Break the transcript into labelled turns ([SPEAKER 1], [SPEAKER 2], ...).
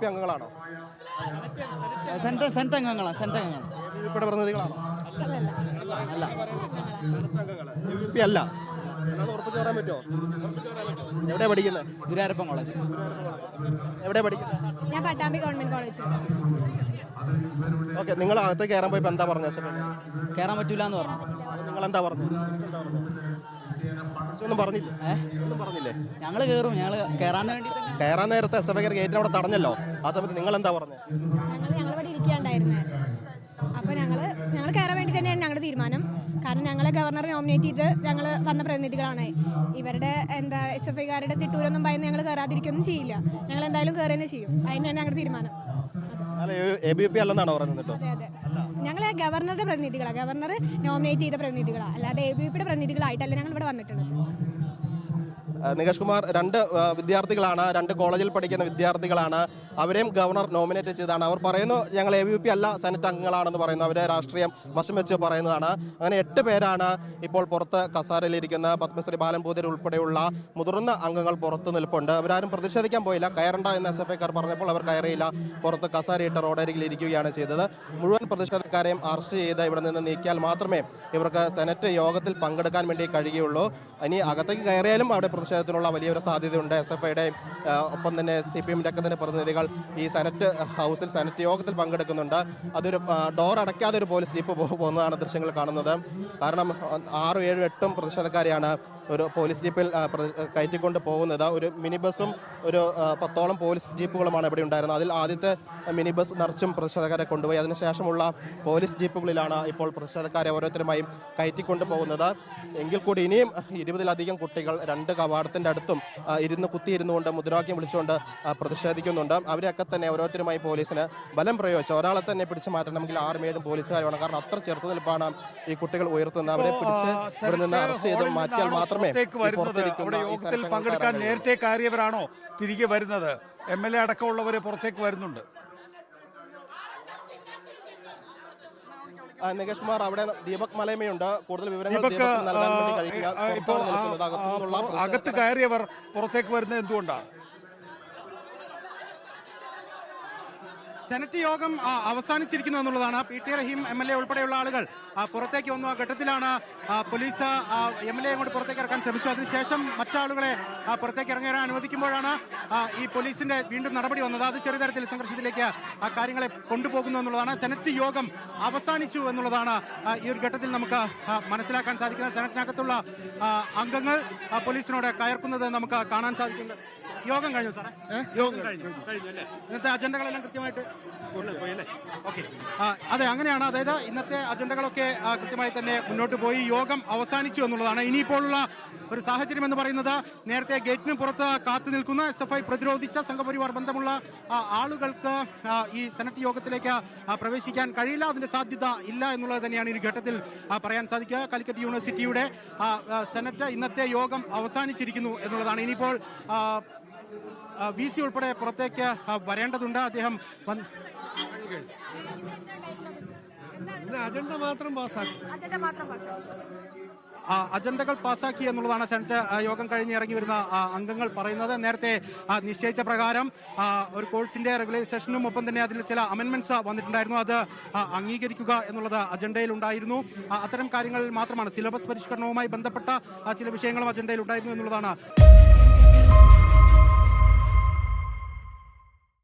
[SPEAKER 1] P അംഗങ്ങളാണോ?
[SPEAKER 2] Senate senate അംഗങ്ങളാണ് senate അംഗങ്ങൾ
[SPEAKER 1] എ ബി പിയുടെ പ്രതിനിധികളാണോ?
[SPEAKER 2] അല്ല.
[SPEAKER 1] എ ബി പി അല്ല. എന്നാന്ന് ഉറപ്പിച്ച് പറയാൻ പറ്റുമോ? എവിടെ പഠിക്കുന്നത്?
[SPEAKER 2] ഗുരുവായൂരപ്പൻ കോളേജ്
[SPEAKER 1] എവിടെ പഠിക്കുന്നത്?
[SPEAKER 3] ഞാൻ പട്ടാമ്പി ഗവൺമെന്റ് കോളേജ്
[SPEAKER 1] ഓക്കെ നിങ്ങൾ അകത്തേക്ക് കയറാൻ പോയപ്പോൾ എന്താ എഫ്
[SPEAKER 2] കയറാൻ പറ്റൂല എന്ന് പറഞ്ഞു.
[SPEAKER 1] നിങ്ങൾ എന്താ പറഞ്ഞു
[SPEAKER 2] ഞങ്ങൾ കയറും ഞങ്ങൾ കയറാൻ വേണ്ടി
[SPEAKER 1] കയറാൻ നേരത്തെ എസ് എഫ് ഐ ഗേറ്റിന് അവിടെ തടഞ്ഞല്ലോ. ആ സമയത്ത് നിങ്ങൾ എന്താ പറഞ്ഞത്
[SPEAKER 3] അപ്പോൾ ഞങ്ങൾ ഞങ്ങൾ കയറാൻ വേണ്ടി തന്നെയാണ് ഞങ്ങളുടെ തീരുമാനം. കാരണം ഞങ്ങളെ ഗവർണർ നോമിനേറ്റ് ചെയ്ത് ഞങ്ങൾ വന്ന പ്രതിനിധികളാണ്. ഇവരുടെ എന്താ എസ് എഫ് ഐക്കാരുടെ തിട്ടൂരൊന്നും ഭയന്ന് ഞങ്ങൾ കയറാതിരിക്കൊന്നും ചെയ്യില്ല. ഞങ്ങൾ എന്തായാലും കയറി തന്നെ ചെയ്യും. അതിന് തന്നെ ഞങ്ങളുടെ തീരുമാനം.
[SPEAKER 1] അല്ല എ ബി പി അല്ലെന്നാണ് പറയുന്നത് കേട്ടോ?
[SPEAKER 3] അതെ അതെ. ഞങ്ങൾ ഗവർണറുടെ പ്രതിനിധികളാണ് ഗവർണർ നോമിനേറ്റ് ചെയ്ത പ്രതിനിധികളാണ് അല്ലാതെ എ ബി പിയുടെ പ്രതിനിധികളായിട്ടല്ല ഞങ്ങൾ ഇവിടെ വന്നിട്ടുള്ളത്.
[SPEAKER 1] നികേഷ് കുമാർ രണ്ട് വിദ്യാർത്ഥികളാണ് രണ്ട് കോളേജിൽ പഠിക്കുന്ന വിദ്യാർത്ഥികളാണ്. അവരെയും ഗവർണർ നോമിനേറ്റ് ചെയ്തതാണ്. അവർ പറയുന്നു ഞങ്ങൾ എ വി പി അല്ല സെനറ്റ് അംഗങ്ങളാണെന്ന് പറയുന്നു. അവരെ രാഷ്ട്രീയം വശം വെച്ച് പറയുന്നതാണ്. അങ്ങനെ എട്ട് പേരാണ് ഇപ്പോൾ പുറത്ത് കസാരയിലിരിക്കുന്ന പത്മശ്രീ ബാലൻപൂതിരി ഉൾപ്പെടെയുള്ള മുതിർന്ന അംഗങ്ങൾ പുറത്ത് നിൽപ്പുണ്ട്. അവരാരും പ്രതിഷേധിക്കാൻ പോയില്ല. കയറണ്ട എന്ന് എസ് എഫ് ഐക്കാർ പറഞ്ഞപ്പോൾ അവർ കയറിയില്ല. പുറത്ത് കസാരയിട്ട് റോഡരികിൽ ഇരിക്കുകയാണ് ചെയ്തത്. മുഴുവൻ പ്രതിഷേധക്കാരെയും അറസ്റ്റ് ചെയ്ത് ഇവിടെ നിന്ന് നീക്കിയാൽ മാത്രമേ ഇവർക്ക് സെനറ്റ് യോഗത്തിൽ പങ്കെടുക്കാൻ വേണ്ടി കഴിയുകയുള്ളൂ ഇനി അകത്തേക്ക് കയറിയാലും അവിടെ പ്രതിഷേധത്തിനുള്ള വലിയൊരു സാധ്യതയുണ്ട് എസ് എഫ് ഐയുടെയും ഒപ്പം തന്നെ സി പി എമ്മിന്റെ ഒക്കെ തന്നെ പ്രതിനിധികൾ ഈ സെനറ്റ് ഹൗസിൽ സെനറ്റ് യോഗത്തിൽ പങ്കെടുക്കുന്നുണ്ട്. അതൊരു ഡോർ അടയ്ക്കാതെ ഒരു പോലീസ് ജീപ്പ് പോകുന്നതാണ് ദൃശ്യങ്ങൾ കാണുന്നത്. കാരണം ആറും ഏഴും എട്ടും പ്രതിഷേധക്കാരെയാണ് ഒരു പോലീസ് ജീപ്പിൽ കയറ്റിക്കൊണ്ട് പോകുന്നത്. ഒരു മിനി ബസ്സും ഒരു പത്തോളം പോലീസ് ജീപ്പുകളുമാണ് ഇവിടെ ഉണ്ടായിരുന്നത്. അതിൽ ആദ്യത്തെ മിനി ബസ് നിറച്ചും പ്രതിഷേധക്കാരെ കൊണ്ടുപോയി. അതിനുശേഷമുള്ള പോലീസ് ജീപ്പുകളിലാണ് ഇപ്പോൾ പ്രതിഷേധക്കാരെ ഓരോരുത്തരുമായും കയറ്റിക്കൊണ്ട് പോകുന്നത്. എങ്കിൽ കൂടി ഇനിയും ഇരുപതിലധികം കുട്ടികൾ രണ്ട് കവാടത്തിന്റെ അടുത്തും ഇരുന്ന് കുത്തിയിരുന്നുകൊണ്ട് മുദ്രാവാക്യം വിളിച്ചുകൊണ്ട് പ്രതിഷേധിക്കുന്നുണ്ട്. അവരെയൊക്കെ തന്നെ ഓരോരുത്തരുമായി പോലീസിന് ബലം പ്രയോഗിച്ചു ഒരാളെ തന്നെ പിടിച്ചു മാറ്റണമെങ്കിൽ ആറും ഏഴും പോലീസുകാരാണ് കാരണം അത്ര ചെറുത്തുനിൽപ്പാണ് ഈ കുട്ടികൾ ഉയർത്തുന്നത്. അവരെ പിടിച്ച് ഇവിടെ നിന്ന് അറസ്റ്റ് ചെയ്ത് മാറ്റിയാൽ മാത്രമേ
[SPEAKER 4] വരുന്നത് അവിടെ യോഗത്തിൽ പങ്കെടുക്കാൻ നേരത്തെ കയറിയവരാണോ തിരികെ വരുന്നത്? എം എൽ എ അടക്കമുള്ളവരെ പുറത്തേക്ക് വരുന്നുണ്ട്.
[SPEAKER 1] ആ, നികേഷ് കുമാർ അവിടെ ദീപക് മലയമയുണ്ട് കൂടുതൽ വിവരങ്ങൾ
[SPEAKER 4] ഇപ്പോൾ അകത്ത് കയറിയവർ പുറത്തേക്ക് വരുന്നത് എന്തുകൊണ്ടാണ്
[SPEAKER 5] സെനറ്റ് യോഗം അവസാനിച്ചിരിക്കുന്നു എന്നുള്ളതാണ്. P T Rahim M L A ഉൾപ്പെടെയുള്ള ആളുകൾ പുറത്തേക്ക് വന്നു. ആ ഘട്ടത്തിലാണ് പോലീസ് എം എൽ എ കൊണ്ട് പുറത്തേക്ക് ഇറക്കാൻ ശ്രമിച്ചു. അതിനുശേഷം മറ്റാളുകളെ പുറത്തേക്ക് ഇറങ്ങാൻ അനുവദിക്കുമ്പോഴാണ് ഈ പോലീസിന്റെ വീണ്ടും നടപടി വന്നത്. അത് ചെറിയ തരത്തിൽ സംഘർഷത്തിലേക്ക് ആ കാര്യങ്ങളെ കൊണ്ടുപോകുന്നു എന്നുള്ളതാണ്. സെനറ്റ് യോഗം അവസാനിച്ചു എന്നുള്ളതാണ് ഈ ഒരു ഘട്ടത്തിൽ നമുക്ക് മനസ്സിലാക്കാൻ സാധിക്കുന്നത്. സെനറ്റിനകത്തുള്ള അംഗങ്ങൾ പോലീസിനോട് കയർക്കുന്നത് നമുക്ക് കാണാൻ സാധിക്കുന്നത് യോഗം കഴിഞ്ഞു സാറേ? യോഗം കഴിഞ്ഞു. കഴിഞ്ഞു അല്ലേ? ഇന്നത്തെ അജണ്ടകളെല്ലാം കൃത്യമായിട്ട് അതെ അങ്ങനെയാണ്. അതായത് ഇന്നത്തെ അജണ്ടകളൊക്കെ കൃത്യമായി തന്നെ മുന്നോട്ട് പോയി. യോഗം അവസാനിച്ചു എന്നുള്ളതാണ്. ഇനിയിപ്പോഴുള്ള ഒരു സാഹചര്യം എന്ന് പറയുന്നത് നേരത്തെ ഗേറ്റിന് പുറത്ത് കാത്തു നിൽക്കുന്ന എസ് എഫ് ഐ പ്രതിരോധിച്ച സംഘപരിവാർ ബന്ധമുള്ള ആളുകൾക്ക് ഈ സെനറ്റ് യോഗത്തിലേക്ക് പ്രവേശിക്കാൻ കഴിയില്ല അതിന്റെ സാധ്യത ഇല്ല എന്നുള്ളത് തന്നെയാണ് ഈ ഘട്ടത്തിൽ പറയാൻ സാധിക്കുക. കാലിക്കറ്റ് യൂണിവേഴ്സിറ്റിയുടെ സെനറ്റ് ഇന്നത്തെ യോഗം അവസാനിച്ചിരിക്കുന്നു എന്നുള്ളതാണ്. ഇനിയിപ്പോൾ വി സി ഉൾപ്പെടെ പുറത്തേക്ക് വരേണ്ടതുണ്ട്. അദ്ദേഹം വന്ന്
[SPEAKER 3] അജണ്ട മാത്രം പാസ്സാക്കി.
[SPEAKER 5] അജണ്ടകൾ പാസാക്കി എന്നുള്ളതാണ് സെനറ്റ് യോഗം കഴിഞ്ഞ് ഇറങ്ങി വരുന്ന അംഗങ്ങൾ പറയുന്നത്. നേരത്തെ നിശ്ചയിച്ച പ്രകാരം ഒരു കോഴ്സിന്റെ റെഗുലേഷനും ഒപ്പം തന്നെ അതിൽ ചില അമെന്റ്മെന്റ്സ് വന്നിട്ടുണ്ടായിരുന്നു. അത് അംഗീകരിക്കുക എന്നുള്ളത് അജണ്ടയിൽ ഉണ്ടായിരുന്നു. അത്തരം കാര്യങ്ങളിൽ മാത്രമാണ്. സിലബസ് പരിഷ്കരണവുമായി ബന്ധപ്പെട്ട ചില വിഷയങ്ങളും അജണ്ടയിൽ ഉണ്ടായിരുന്നു എന്നുള്ളതാണ്.